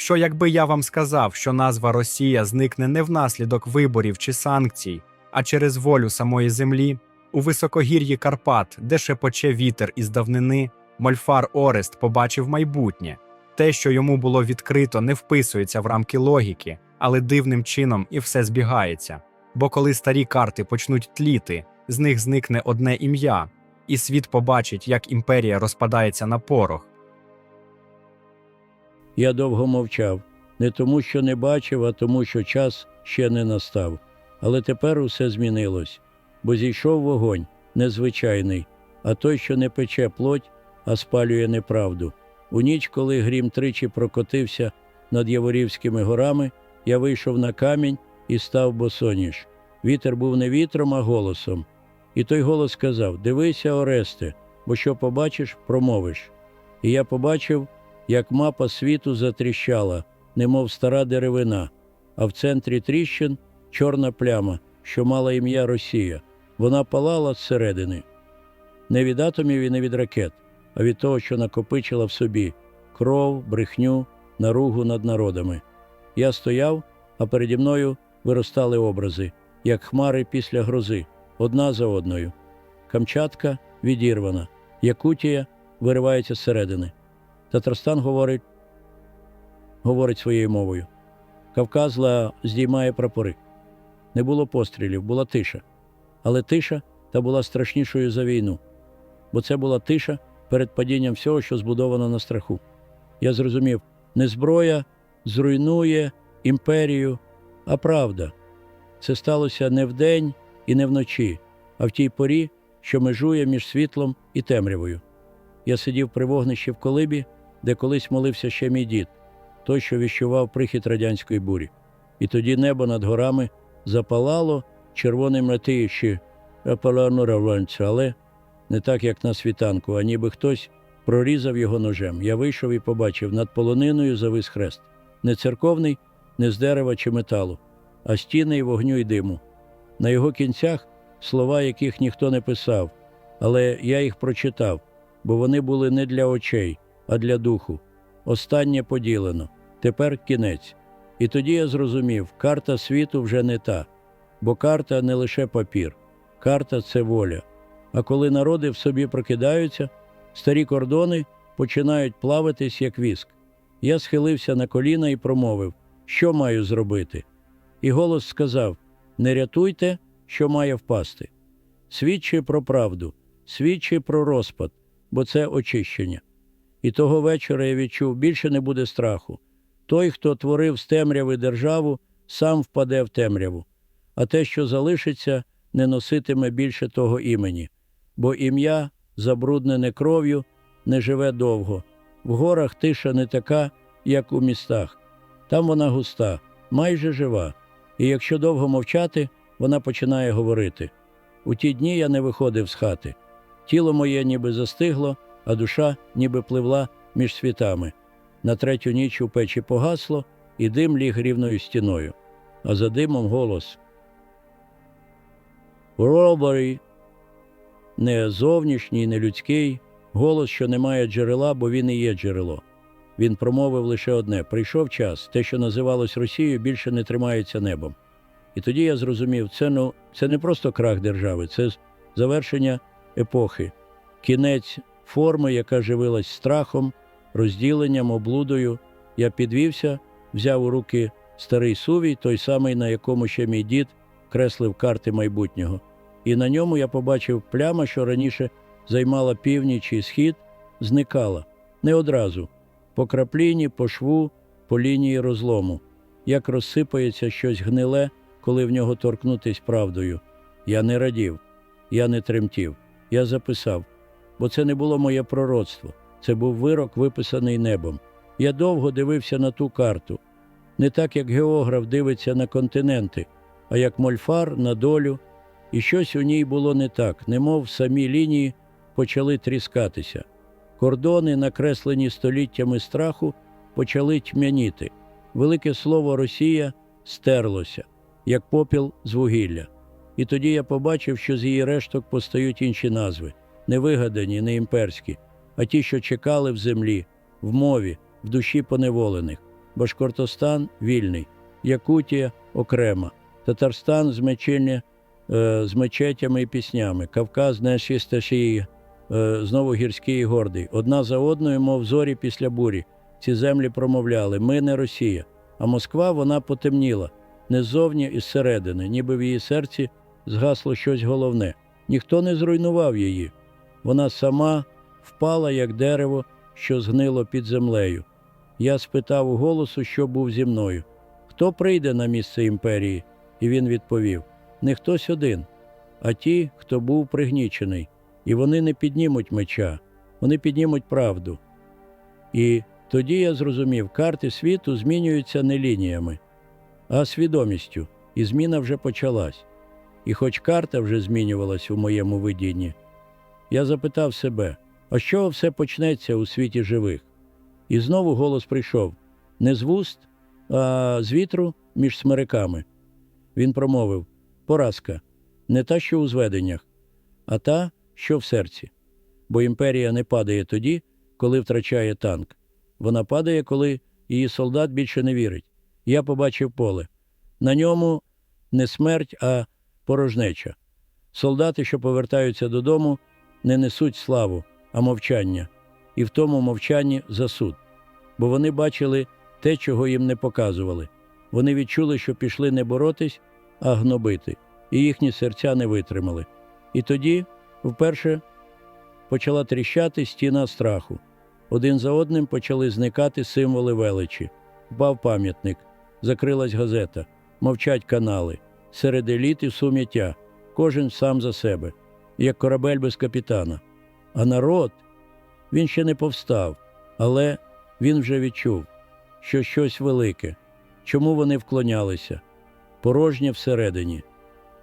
Що якби я вам сказав, що назва Росія зникне не внаслідок виборів чи санкцій, а через волю самої землі, у високогір'ї Карпат, де шепоче вітер із давнини, Мольфар Орест побачив майбутнє. Те, що йому було відкрито, не вписується в рамки логіки, але дивним чином і все збігається. Бо коли старі карти почнуть тліти, з них зникне одне ім'я, і світ побачить, як імперія розпадається на порох. Я довго мовчав, не тому, що не бачив, а тому, що час ще не настав. Але тепер усе змінилось, бо зійшов вогонь незвичайний, а той, що не пече плоть, а спалює неправду. У ніч, коли грім тричі прокотився над Яворівськими горами, я вийшов на камінь і став босоніж. Вітер був не вітром, а голосом. І той голос сказав: Дивися, Оресте, бо що побачиш, промовиш. І я побачив, як мапа світу затріщала, немов стара деревина, а в центрі тріщин чорна пляма, що мала ім'я Росія. Вона палала зсередини. Не від атомів і не від ракет, а від того, що накопичила в собі кров, брехню, наругу над народами. Я стояв, а переді мною виростали образи, як хмари після грози, одна за одною. Камчатка відірвана, Якутія виривається зсередини. Татарстан говорить, говорить своєю мовою. Кавказ ла здіймає прапори. Не було пострілів, була тиша. Але тиша та була страшнішою за війну, бо це була тиша перед падінням всього, що збудовано на страху. Я зрозумів, не зброя зруйнує імперію, а правда. Це сталося не вдень і не вночі, а в тій порі, що межує між світлом і темрявою. Я сидів при вогнищі в колибі, де колись молився ще мій дід, той, що віщував прихід радянської бурі. І тоді небо над горами запалало червоним летиючи раванцю, але не так, як на світанку, а ніби хтось прорізав його ножем. Я вийшов і побачив над полониною завис хрест. Не церковний, не з дерева чи металу, а стіни й вогню й диму. На його кінцях слова, яких ніхто не писав, але я їх прочитав, бо вони були не для очей, а для духу. Останнє поділено, тепер кінець. І тоді я зрозумів, карта світу вже не та, бо карта не лише папір, карта це воля. А коли народи в собі прокидаються, старі кордони починають плаватись, як віск. Я схилився на коліна і промовив, що маю зробити. І голос сказав: Не рятуйте, що має впасти. Свідчи про правду, свідчи про розпад, бо це очищення. І того вечора я відчув, більше не буде страху. Той, хто творив з темряви державу, сам впаде в темряву, а те, що залишиться, не носитиме більше того імені, бо ім'я, забруднене кров'ю, не живе довго. В горах тиша не така, як у містах. Там вона густа, майже жива, і якщо довго мовчати, вона починає говорити. У ті дні я не виходив з хати. Тіло моє ніби застигло, а душа ніби пливла між світами. На третю ніч у печі погасло, і дим ліг рівною стіною, а за димом голос. Робері, не зовнішній, не людський, голос, що не має джерела, бо він і є джерело. Він промовив лише одне: прийшов час, те, що називалось Росією, більше не тримається небом. І тоді я зрозумів, це ну це не просто крах держави, це завершення епохи, кінець форми, яка живилась страхом, розділенням, облудою. Я підвівся, взяв у руки старий сувій, той самий, на якому ще мій дід креслив карти майбутнього. І на ньому я побачив пляма, що раніше займала північ і схід, зникала не одразу, по крапліні, по шву, по лінії розлому, як розсипається щось гниле, коли в нього торкнутись правдою. Я не радів, я не тремтів, я записав, бо це не було моє пророцтво, це був вирок, виписаний небом. Я довго дивився на ту карту, не так, як географ дивиться на континенти, а як мольфар на долю, і щось у ній було не так, немов самі лінії почали тріскатися. Кордони, накреслені століттями страху, почали тьмяніти. Велике слово Росія стерлося, як попіл з вугілля. І тоді я побачив, що з її решток постають інші назви не вигадані, не імперські, а ті, що чекали в землі, в мові, в душі поневолених. Башкортостан вільний, Якутія окрема, Татарстан з, мечення, е, з мечетями і піснями, Кавказ Нешісташії, е, знову гірський і гордий. Одна за одною, мов зорі після бурі. Ці землі промовляли: ми не Росія. А Москва вона потемніла не ззовні і зсередини, ніби в її серці згасло щось головне. Ніхто не зруйнував її. Вона сама впала, як дерево, що згнило під землею. Я спитав у голосу, що був зі мною. Хто прийде на місце імперії? І він відповів: не хтось один, а ті, хто був пригнічений. І вони не піднімуть меча, вони піднімуть правду. І тоді я зрозумів, карти світу змінюються не лініями, а свідомістю, і зміна вже почалась. І хоч карта вже змінювалась у моєму видінні, я запитав себе, а з чого все почнеться у світі живих? І знову голос прийшов не з вуст, а з вітру між смериками. Він промовив поразка не та, що у зведеннях, а та, що в серці. Бо імперія не падає тоді, коли втрачає танк. Вона падає, коли її солдат більше не вірить. Я побачив поле. На ньому не смерть, а порожнеча. Солдати, що повертаються додому, не несуть славу, а мовчання. І в тому мовчанні засуд. Бо вони бачили те, чого їм не показували. Вони відчули, що пішли не боротись, а гнобити, і їхні серця не витримали. І тоді, вперше, почала тріщати стіна страху. Один за одним почали зникати символи величі. Впав пам'ятник, закрилась газета, мовчать канали, серед еліт і сум'яття, кожен сам за себе, як корабель без капітана. А народ, він ще не повстав, але він вже відчув, що щось велике. Чому вони вклонялися? Порожнє всередині.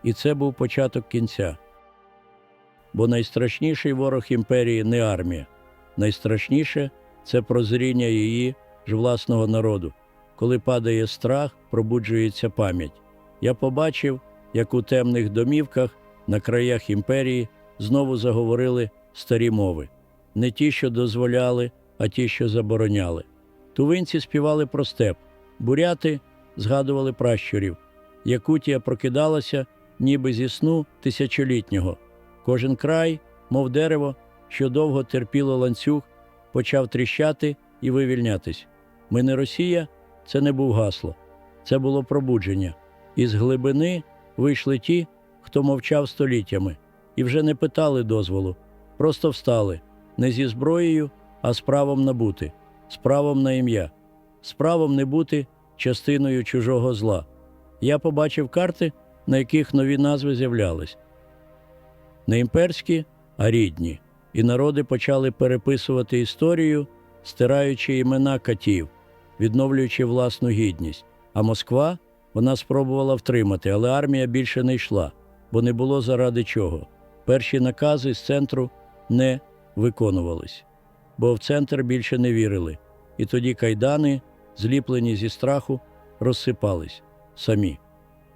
І це був початок кінця. Бо найстрашніший ворог імперії не армія. Найстрашніше це прозріння її ж власного народу. Коли падає страх, пробуджується пам'ять. Я побачив, як у темних домівках на краях імперії знову заговорили старі мови, не ті, що дозволяли, а ті, що забороняли. Тувинці співали про степ, буряти згадували пращурів. Якутія прокидалася, ніби зі сну тисячолітнього. Кожен край, мов дерево, що довго терпіло ланцюг, почав тріщати і вивільнятись. Ми не Росія, це не був гасло, це було пробудження. Із глибини вийшли ті, хто мовчав століттями, і вже не питали дозволу, просто встали не зі зброєю, а з правом набути, з правом на ім'я, з правом не бути частиною чужого зла. Я побачив карти, на яких нові назви з'являлись. Не імперські, а рідні. І народи почали переписувати історію, стираючи імена катів, відновлюючи власну гідність. А Москва вона спробувала втримати, але армія більше не йшла, бо не було заради чого. Перші накази з центру не виконувались, бо в центр більше не вірили. І тоді кайдани, зліплені зі страху, розсипались самі.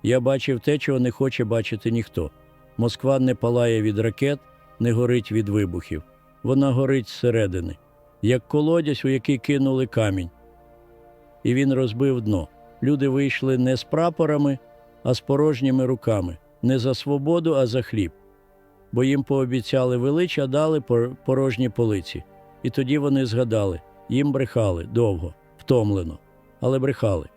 Я бачив те, чого не хоче бачити ніхто. Москва не палає від ракет, не горить від вибухів. Вона горить зсередини, як колодязь, у який кинули камінь. І він розбив дно. Люди вийшли не з прапорами, а з порожніми руками, не за свободу, а за хліб. Бо їм пообіцяли велич, а дали порожні полиці. І тоді вони згадали їм брехали довго, втомлено, але брехали.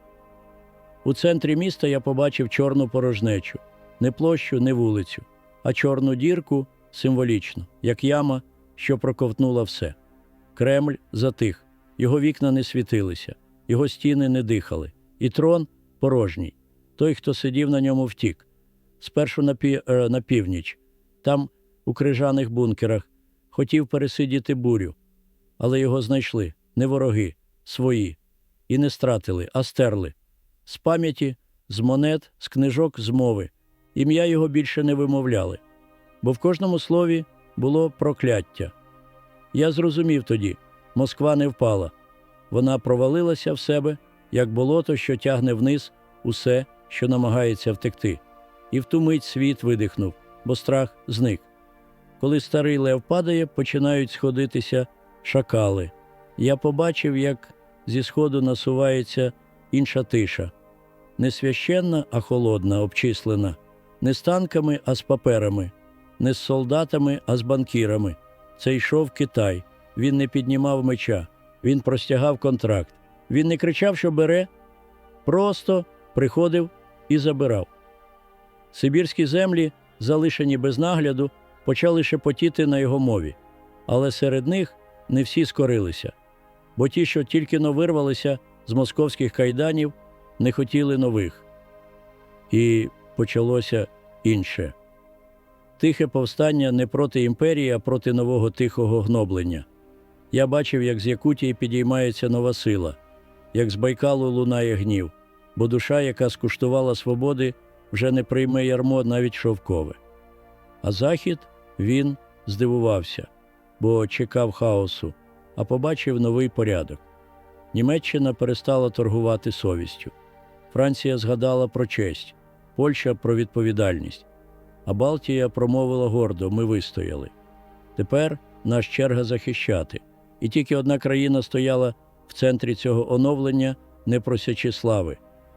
У центрі міста я побачив чорну порожнечу, не площу, не вулицю, а чорну дірку символічно, як яма, що проковтнула все. Кремль затих, його вікна не світилися, його стіни не дихали, і трон порожній. Той, хто сидів на ньому, втік. Спершу на, пі... е, на північ, там, у крижаних бункерах, хотів пересидіти бурю, але його знайшли не вороги, свої, і не стратили, а стерли. З пам'яті, з монет, з книжок, з мови. Ім'я його більше не вимовляли, бо в кожному слові було прокляття. Я зрозумів тоді Москва не впала. Вона провалилася в себе, як болото, що тягне вниз усе, що намагається втекти. І в ту мить світ видихнув, бо страх зник. Коли старий лев падає, починають сходитися шакали. Я побачив, як зі сходу насувається інша тиша. Не священна, а холодна, обчислена, не з танками, а з паперами, не з солдатами, а з банкірами. Це йшов Китай. Він не піднімав меча, він простягав контракт. Він не кричав, що бере, просто приходив і забирав. Сибірські землі, залишені без нагляду, почали шепотіти на його мові, але серед них не всі скорилися, бо ті, що тільки но вирвалися з московських кайданів, не хотіли нових. І почалося інше. Тихе повстання не проти імперії, а проти нового тихого гноблення. Я бачив, як з Якутії підіймається нова сила, як з Байкалу лунає гнів, бо душа, яка скуштувала свободи, вже не прийме ярмо навіть шовкове. А Захід він здивувався, бо чекав хаосу, а побачив новий порядок. Німеччина перестала торгувати совістю. Франція згадала про честь, Польща про відповідальність. А Балтія промовила гордо: ми вистояли. Тепер наш черга захищати. І тільки одна країна стояла в центрі цього оновлення, не просячи слави,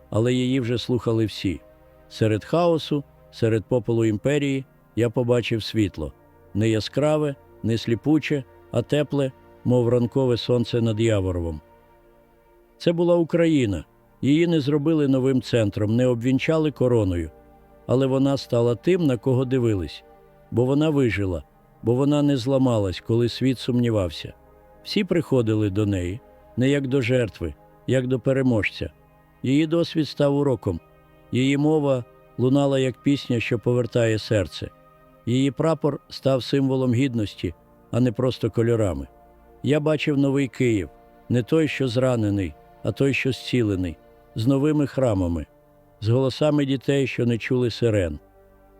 але її вже слухали всі. Серед хаосу, серед попелу імперії я побачив світло не яскраве, не сліпуче, а тепле, мов ранкове сонце над Яворовом. Це була Україна. Її не зробили новим центром, не обвінчали короною, але вона стала тим, на кого дивились, бо вона вижила, бо вона не зламалась, коли світ сумнівався. Всі приходили до неї не як до жертви, як до переможця. Її досвід став уроком, її мова лунала як пісня, що повертає серце. Її прапор став символом гідності, а не просто кольорами. Я бачив новий Київ, не той, що зранений, а той, що зцілений, з новими храмами, з голосами дітей, що не чули сирен,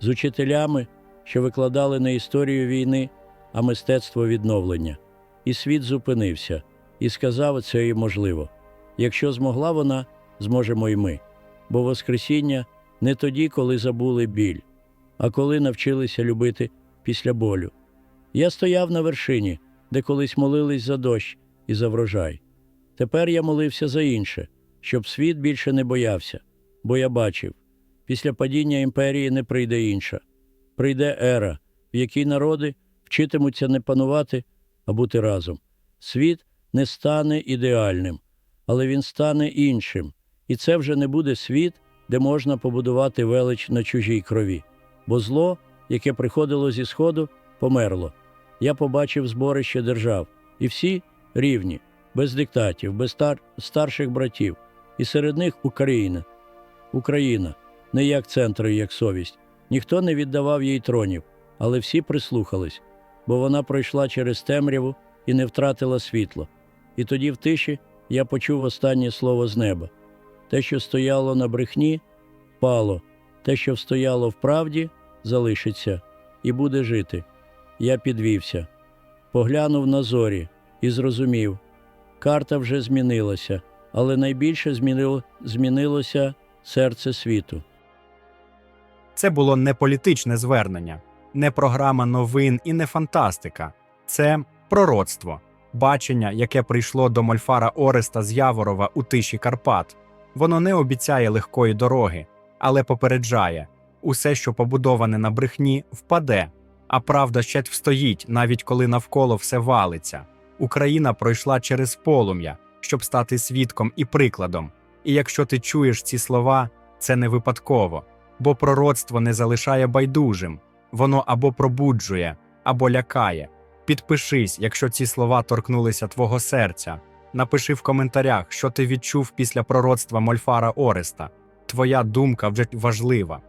з учителями, що викладали не історію війни, а мистецтво відновлення. І світ зупинився і сказав, це і можливо. Якщо змогла вона, зможемо й ми. Бо Воскресіння не тоді, коли забули біль, а коли навчилися любити після болю. Я стояв на вершині, де колись молились за дощ і за врожай. Тепер я молився за інше, щоб світ більше не боявся, бо я бачив після падіння імперії не прийде інша. Прийде ера, в якій народи вчитимуться не панувати, а бути разом. Світ не стане ідеальним, але він стане іншим. І це вже не буде світ, де можна побудувати велич на чужій крові. Бо зло, яке приходило зі Сходу, померло. Я побачив зборище держав, і всі рівні, без диктатів, без стар... старших братів, і серед них Україна. Україна не як центр, і як совість. Ніхто не віддавав їй тронів, але всі прислухались, бо вона пройшла через темряву і не втратила світло. І тоді в тиші я почув останнє слово з неба. Те, що стояло на брехні, пало, те, що стояло в правді, залишиться і буде жити. Я підвівся, поглянув на зорі і зрозумів, карта вже змінилася, але найбільше змінило, змінилося серце світу. Це було не політичне звернення, не програма новин і не фантастика. Це пророцтво, бачення, яке прийшло до Мольфара Ореста з Яворова у тиші Карпат. Воно не обіцяє легкої дороги, але попереджає усе, що побудоване на брехні, впаде, а правда ще встоїть, навіть коли навколо все валиться. Україна пройшла через полум'я, щоб стати свідком і прикладом. І якщо ти чуєш ці слова, це не випадково, бо пророцтво не залишає байдужим, воно або пробуджує, або лякає. Підпишись, якщо ці слова торкнулися твого серця. Напиши в коментарях, що ти відчув після пророцтва Мольфара Ореста. Твоя думка вже важлива.